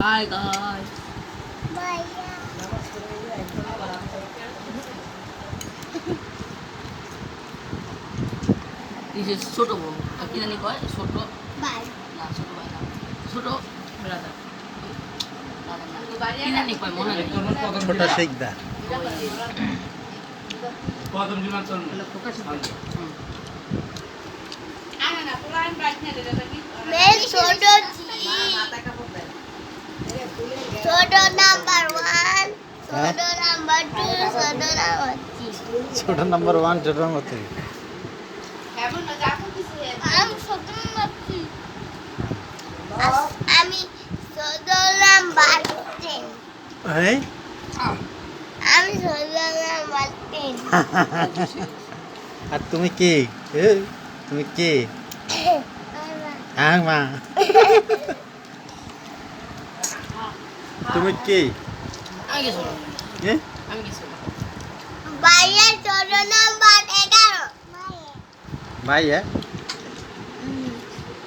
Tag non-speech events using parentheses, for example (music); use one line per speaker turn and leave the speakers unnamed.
Bye guys. Bye. This is ছোট বউ কি জানি কয়? ছোট? বাই না ছোট বাই না। ছোট ব্রাদার কি জানি কয় মনে নেই।
ছোট শেখদা।
ছোট নাম্বার ওয়ান ছোট নাম্বার টু
ছোট নাম্বার থ্রি ছোট নাম্বার
ওয়ান ছোট নাম্বার থ্রি আমি ছোট নাম্বার টেন আমি ছোট নাম্বার টেন
আর তুমি কি? তুমি কি? আহ (coughs) হ্যাঁ, মা। (laughs) তুমি কে?
আমি